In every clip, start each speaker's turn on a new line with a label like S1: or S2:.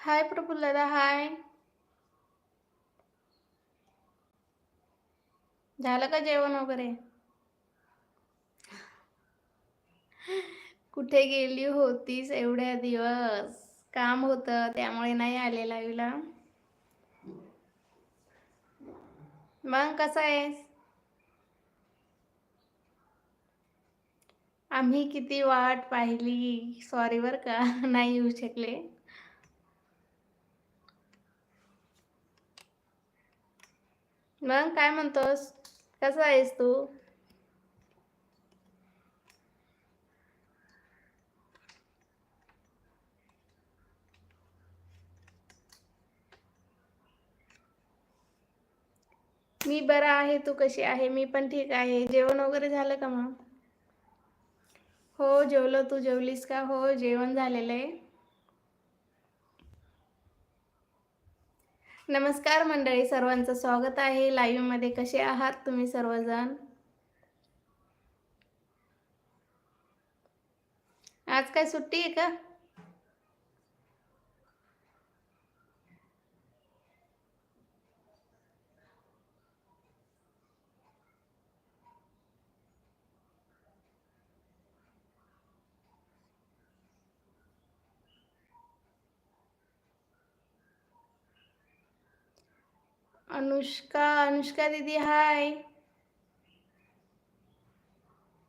S1: हाय प्रफुल्ल दादा हाय झालं का जेवण वगैरे? कुठे गेली होतीस एवढ्या दिवस? काम होतं त्यामुळे नाही आले लाईव्हला मग कसं आहेस? आम्ही किती वाट पाहिली. सॉरी बर का नाही येऊ शकले. मग काय म्हणतोस? कसा आहेस तू? मी बरा आहे तू कशी आहे? मी पण ठीक आहे. जेवण वगैरे झालं का मग? हो जेवलो. तू जेवलीस का? हो जेवण झालेलं आहे. नमस्कार मंडळी सर्वांचं स्वागत आहे. लाईव्हमध्ये कसे आहात तुम्ही सर्वजण? आज काय सुट्टी आहे का? अनुष्का अनुष्का दीदी हाय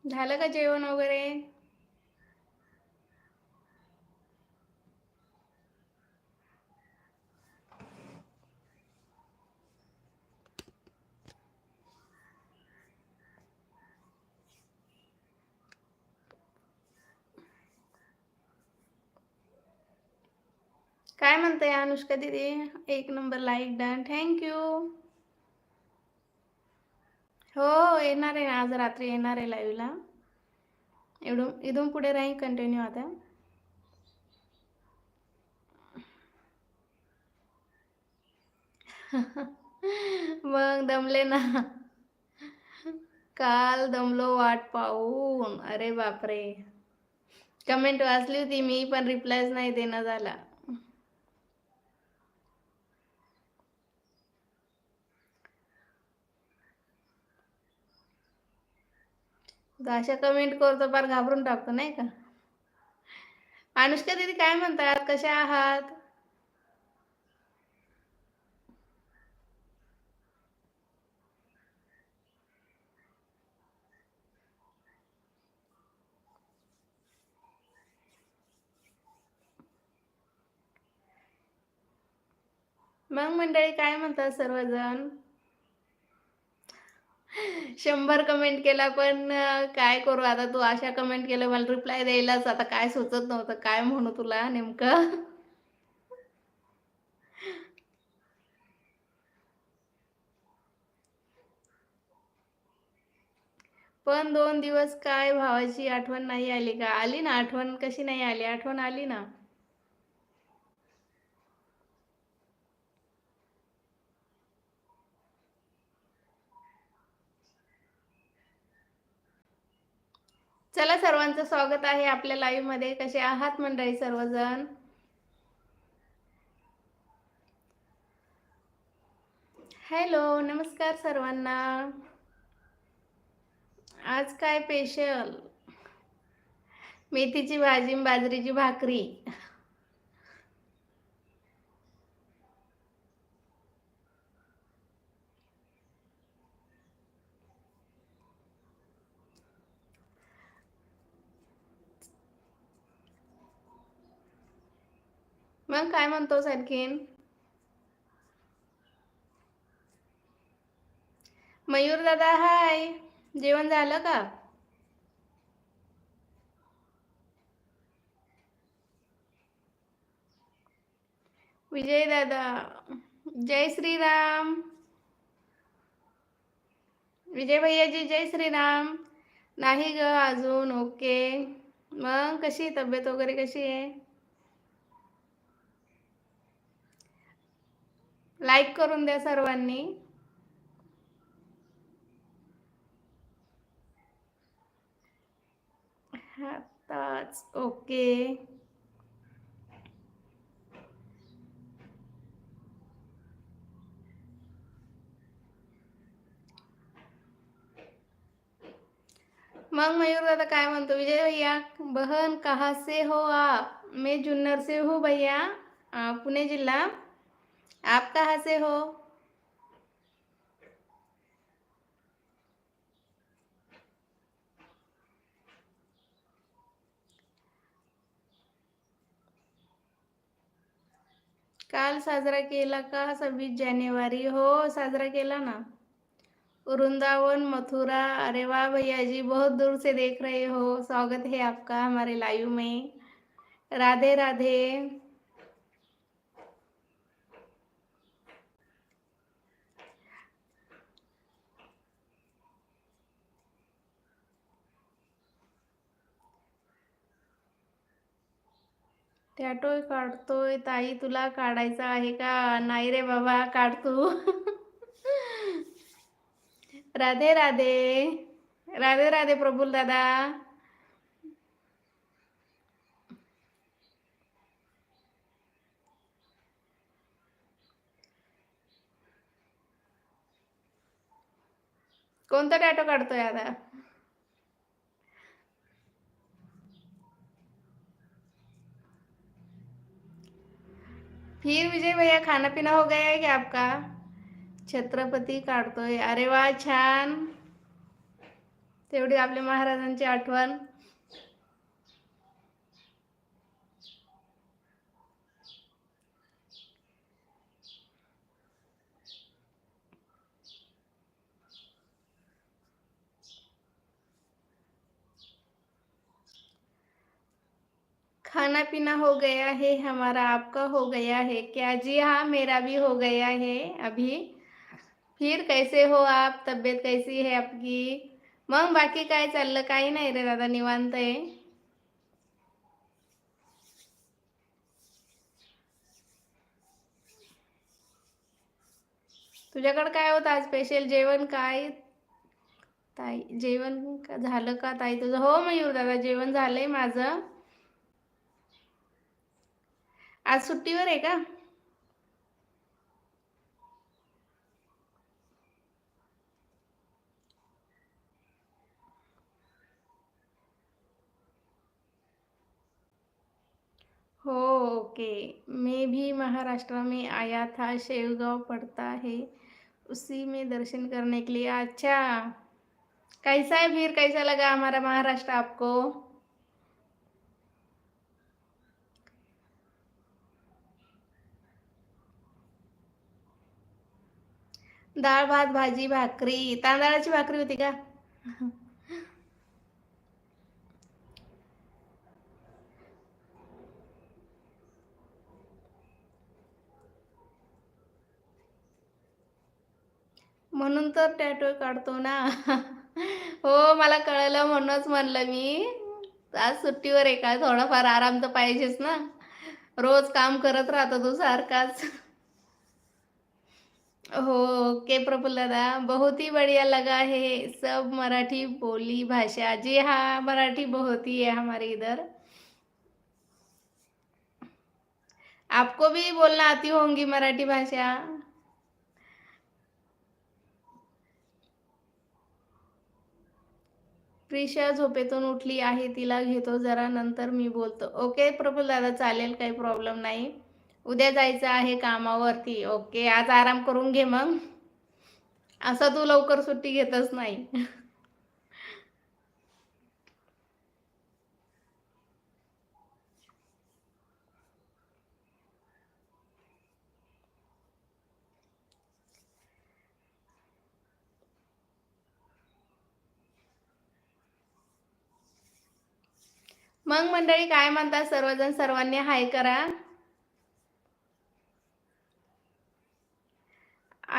S1: झालं का जेवण वगैरे? काय म्हणते अनुष्का दिदी? एक नंबर लाईक डन थँक्यू हो येणार आहे. आज रात्री येणार आहे लाईव्हला एवढं इथून पुढे राहील कंटिन्यू आता. मग दमले ना. काल दमलो वाट पाहून. अरे बापरे. कमेंट वाचली होती मी पण रिप्लायच नाही देणं झाला. अशा कमेंट करतो फार घाबरून टाकतो नाही का? अनुष्का दीदी काय म्हणतात? कशा आहात? मग मंडळी काय म्हणतात सर्वजण? शंभर कमेंट केला पण काय करू? आता तू अशा कमेंट केलं मला रिप्लाय द्यायलाच. आता काय सुचत नव्हतं काय म्हणू तुला नेमकं? पण दोन दिवस काय भावाची आठवण नाही आली का? आली ना आठवण? कशी नाही आली? आठवण आली ना? चला सर्वांचं स्वागत आहे आपल्या लाईव्हमध्ये. कसे आहात मंडळी सर्वजण? हॅलो नमस्कार सर्वांना. आज काय स्पेशल मेथीची भाजी बाजरीची भाकरी मग काय म्हणतोस आणखीन? मयूर दादा हाय जेवण झालं का? विजय दादा जय श्रीराम. विजय भैयाजी जय श्रीराम. नाही ग अजून ओके मग कशी तब्येत वगैरे कशी आहे? लाईक करून द्या सर्वांनी. आताच ओके. मग मयूर दादा काय म्हणतो? विजय भैया बहन कहा से हो आ मे जुन्नर से हो भैया पुणे जिल्हा आप कहाँ से हो? काल साजरा केला का सव्वीस जानेवारी हो, साजरा केला ना? वृंदावन, मथुरा, अरे वाह भैया जी, बहुत दूर से देख रहे हो। स्वागत है आपका हमारे लाइव में। राधे राधे। टॅटो काढतोय ताई तुला काढायचा आहे का? नाही रे बाबा काढ तू. राधे राधे. राधे राधे प्रभुल दादा. कोणता टॅटो काढतोय आता? फिर विजय भैया खाना पीना हो गया है क्या आपका? छत्रपती काढतोय. अरे वा छान. तेवढी आपल्या महाराजांची आठवण. खाना पीना हो गया है हमारा आपका हो गया है क्या जी हाँ मेरा भी हो गया है अभी। फिर कैसे हो आप? तब्येत कैसी है आपकी? मग बाकी काय चाललं? काही नाही रे दादा निवांत आहे. तुझ्याकडे काय होतं आज स्पेशल जेवण काय? ताई जेवण का झालं का ताई तुझं? हो मयूर दादा जेवण झालंय माझं. आज सुट्टीवर आहे का? हो, ओके. मैं भी महाराष्ट्र में आया था, शेवगांव पड़ता है. उसी में दर्शन करने के लिए। अच्छा. कैसा है फिर? कैसा लगा हमारा महाराष्ट्र आपको? डाळ भात भाजी भाकरी. तांदळाची भाकरी होती का? म्हणून तर टॅटो काढतो ना. हो मला कळलं म्हणूनच म्हणलं मी. आज सुट्टीवर आहे का? थोडाफार आराम तर पाहिजेच ना. रोज काम करत राहतो तू सारखाच. हो, ओके प्रफुल्ल दादा बहुत ही बढ़िया लगा है सब मराठी बोली भाषा. जी हाँ मराठी बहुत ही है हमारे इधर. आपको भी बोलना आती होंगी मराठी भाषा. प्रिशा झोपेतून उठली आहे तिला घेतो जरा नंतर मी बोलतो. ओके प्रफुल्ल दादा चालेल काही प्रॉब्लेम नाही. उद्या जायचं आहे कामावरती. ओके आज आराम करून घे मग. असं तू लवकर सुट्टी घेतच नाही. मग मंडळी काय म्हणतात? सर्वजण सर्वांनी हाय करा.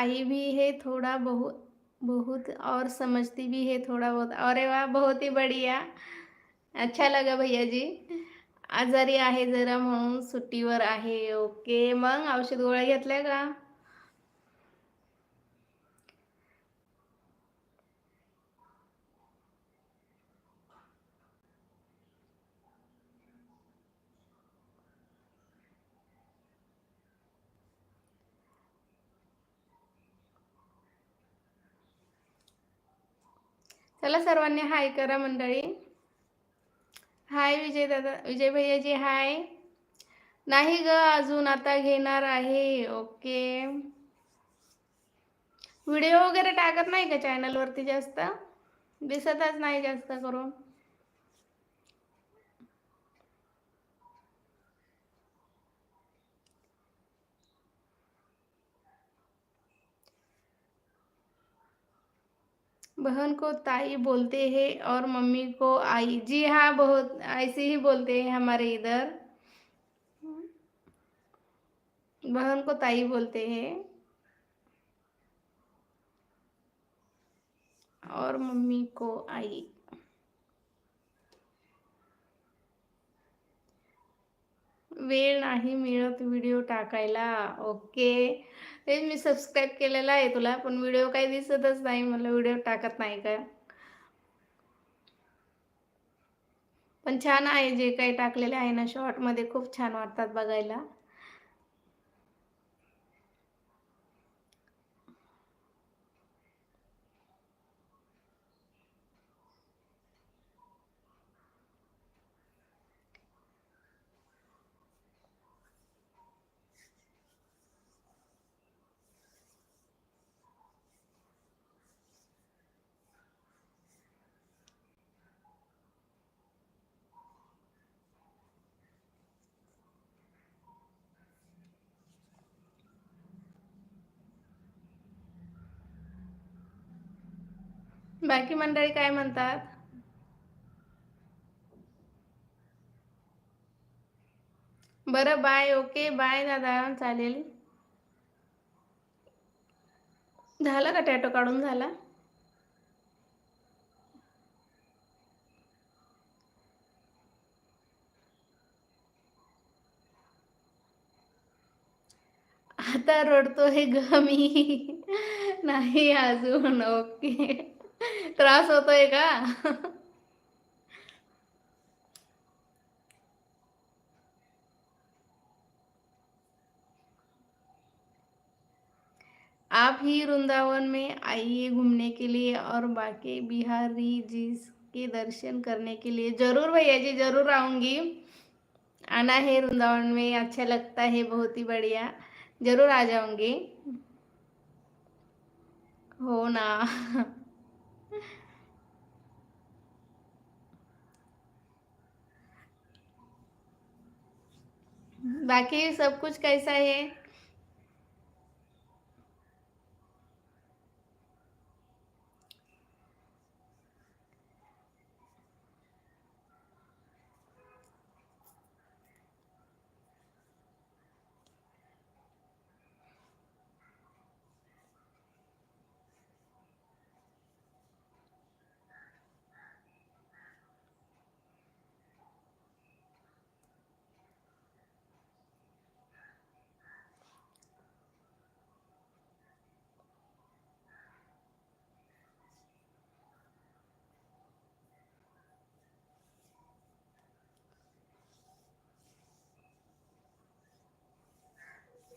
S1: आई भी है थोड़ा बहुत बहुत और समझती भी है थोड़ा बहुत। अरे वाह बहुत ही बढ़िया। अच्छा लगा भैया जी। आजारी आहे जरा म्हणून सुट्टीवर आहे. ओके मग औषध गोळ्या घेतल्या का? चला सर्वांनी हाय करा मंडळी. हाय विजय दादा विजय भैयाजी हाय. नाही ग अजून आता घेणार आहे ओके. व्हिडिओ वगैरे टाकत नाही का चॅनलवरती जास्त? दिसतच नाही जास्त करून. बहन को ताई बोलते हैं और मम्मी को आई। जी हाँ बहुत ऐसे ही बोलते हैं हमारे इधर। बहन को ताई बोलते हैं। और मम्मी को आई। वेळ नाही मिळत व्हिडिओ टाकायला. ओके. ते मी सबस्क्राईब केलेला आहे तुला पण व्हिडिओ काही दिसतच नाही. मला व्हिडिओ टाकत नाही का? पण छान आहे जे काही टाकलेले आहे ना शॉर्टमध्ये खूप छान वाटतात बघायला. बाकी मंडळी काय म्हणतात? बरं बाय ओके बाय दादा. चालेल. झालं का टॅटो काढून? झाला? आता रडतोय ग मी. नाही अजून ओके त्रास होतोय का आप ही वृंदावन में आइए घूमने के लिए और बाकी बिहारी जी के दर्शन करने के लिए। ज़रूर भैया जी, ज़रूर आऊँगी। आना है वृंदावन में अच्छा लगता है, बहुत ही बढ़िया। ज़रूर आ जाऊँगी। हो ना? बाकी सब कुछ कैसा है?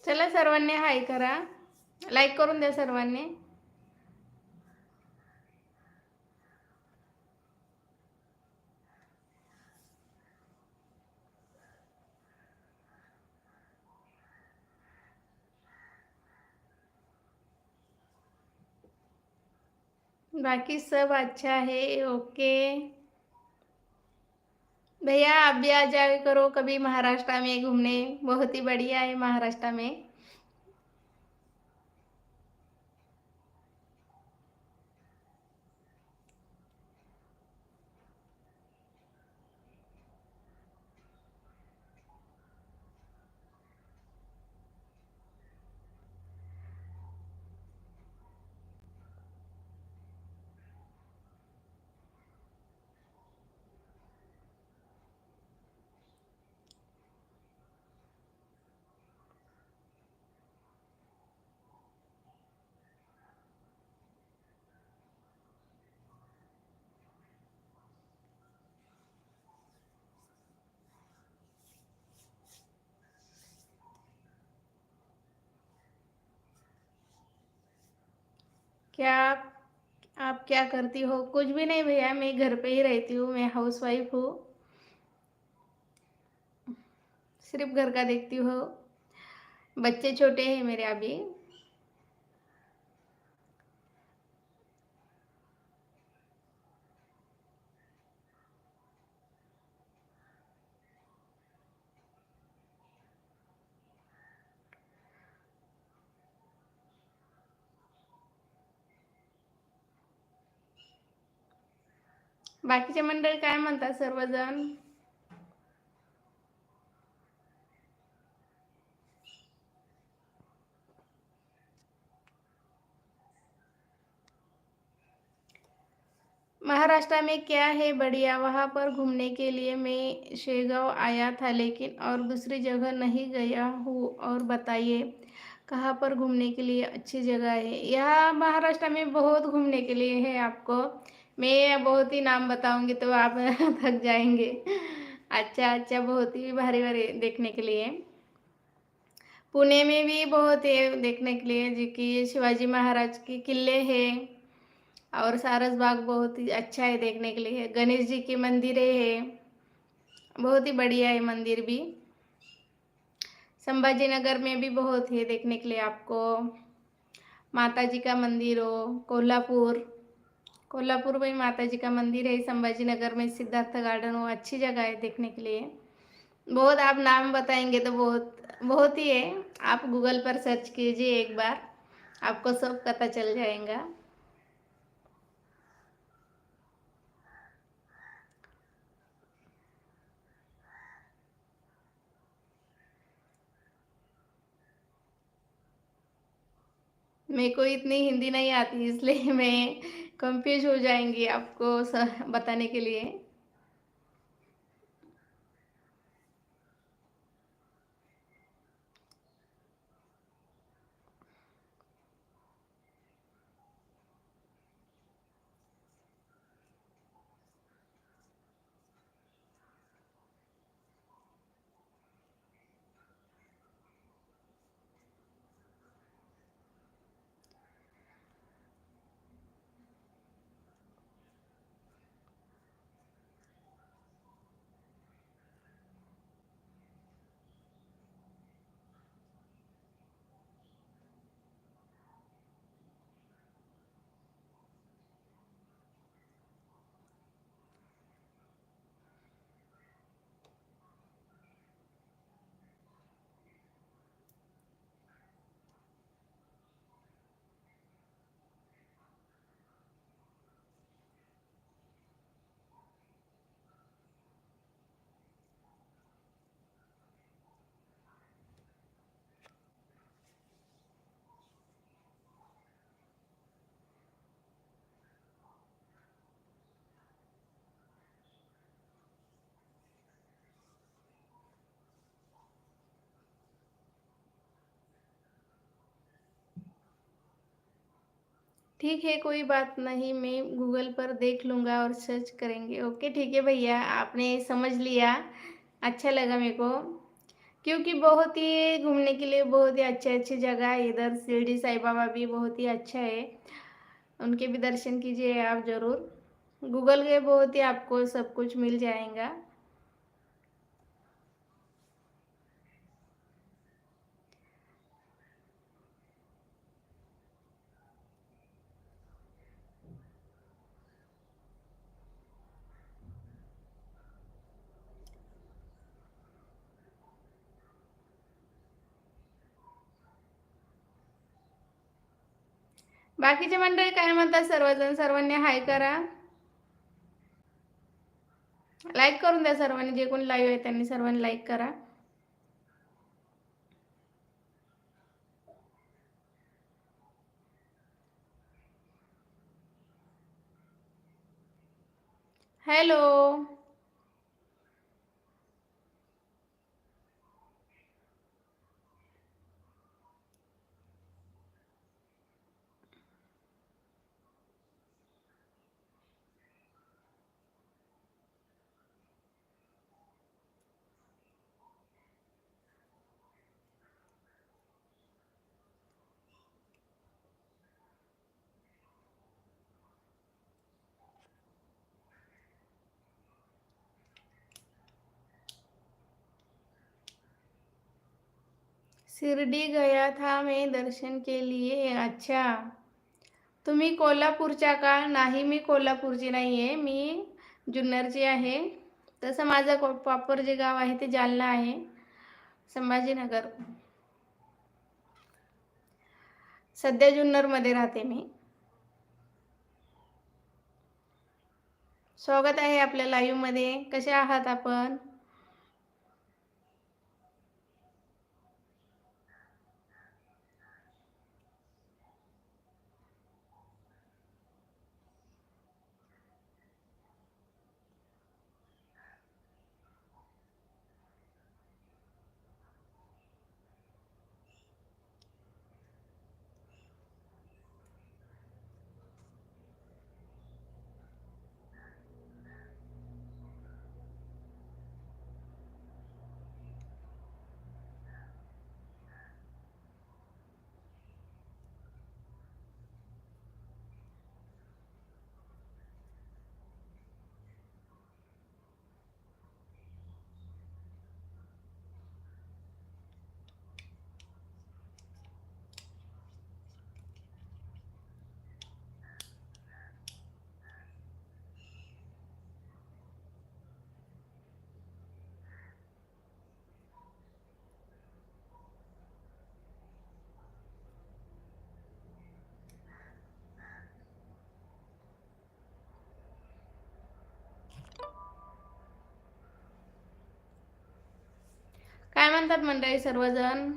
S1: चला सर्वांनी हाय करा. लाईक करून द्या सर्वांनी. बाकी सब अच्छा है ओके. भैया आप भी आ जाया करो कभी महाराष्ट्र में घूमने। बहुत ही बढ़िया है महाराष्ट्र में। क्या आप आप क्या करती हो? कुछ भी नहीं भैया, मैं घर पे ही रहती हूँ, मैं हाउस वाइफ हूँ। सिर्फ़ घर का देखती हूँ। बच्चे छोटे हैं मेरे अभी। बाकीचे मंडळ काय म्हणतात सर्वजण? महाराष्ट्र में क्या है बढ़िया? वहाँ पर घूमने के लिए मैं शेगांव आया था लेकिन और दूसरी जगह नहीं गया हूँ। और बताइए कहाँ पर घूमने के लिए अच्छी जगह है? यहाँ महाराष्ट्र में बहुत घूमने के लिए है आपको। मैं बहुत ही नाम बताऊँगी तो आप थक जाएँगे। अच्छा अच्छा बहुत ही भारी भारी देखने के लिए। पुणे में भी बहुत है देखने के लिए, जो कि शिवाजी महाराज के किले हैं और सारस बाग बहुत ही अच्छा है देखने के लिए। गणेश जी के मंदिर है, बहुत ही बढ़िया है मंदिर भी। संभाजी नगर में भी बहुत है देखने के लिए आपको। माता जी का मंदिर हो, कोल्हापुर कोल्हापुर में माता जी का मंदिर है संभाजी नगर में सिद्धार्थ गार्डन हो अच्छी जगह है देखने के लिए। बहुत आप नाम बताएँगे तो बहुत बहुत ही है। आप गूगल पर सर्च कीजिए एक बार, आपको सब पता चल जाएगा। मेरे को इतनी हिंदी नहीं आती, इसलिए मैं कंफ्यूज हो जाएंगी आपको बताने के लिए। ठीक है, कोई बात नहीं, मैं गूगल पर देख लूँगा और सर्च करेंगे। ओके ठीक है भैया, आपने समझ लिया। अच्छा लगा मेरे को। क्योंकि बहुत ही घूमने के लिए बहुत ही अच्छे अच्छे जगह है। इधर शिरडी साई बाबा भी बहुत ही अच्छा है। उनके भी दर्शन कीजिए आप ज़रूर। गूगल के बहुत ही आपको सब कुछ मिल जाएगा। बाकीचे मंडळी काय म्हणतात? सर्वजण सर्वांनी हाय करा. लाईक करून द्या सर्वांनी. जे कोणी लाईव्ह आहे त्यांनी सर्वांनी लाईक करा. हॅलो शिर्डी गया था मैं दर्शन के लिए. अच्छा. तुम्ही कोल्हापूरच्या का? नाही मी कोल्हापूरची नाही आहे मी जुन्नरची आहे. तसं माझं को प्रॉपर जे गाव आहे ते जालना आहे. संभाजीनगर. सध्या जुन्नरमध्ये राहते मी. स्वागत आहे आपल्या लाईव्हमध्ये कसे आहात आपण? काय म्हणतात मंडळी सर्वजण?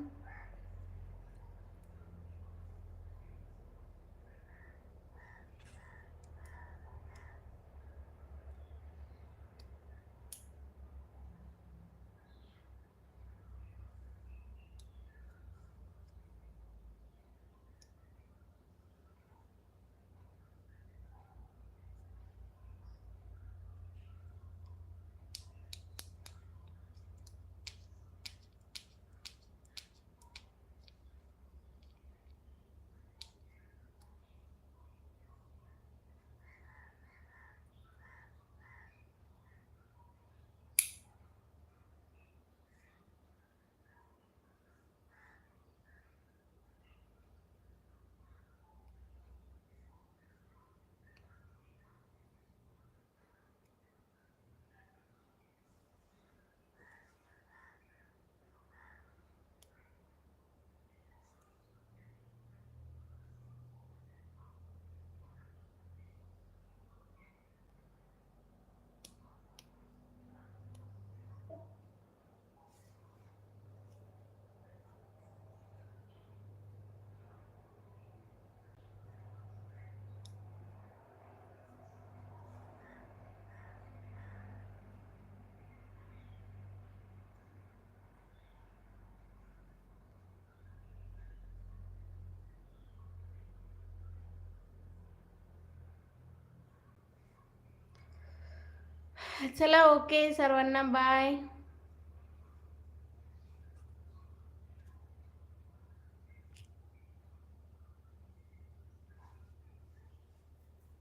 S1: चला ओके सर्वांना बाय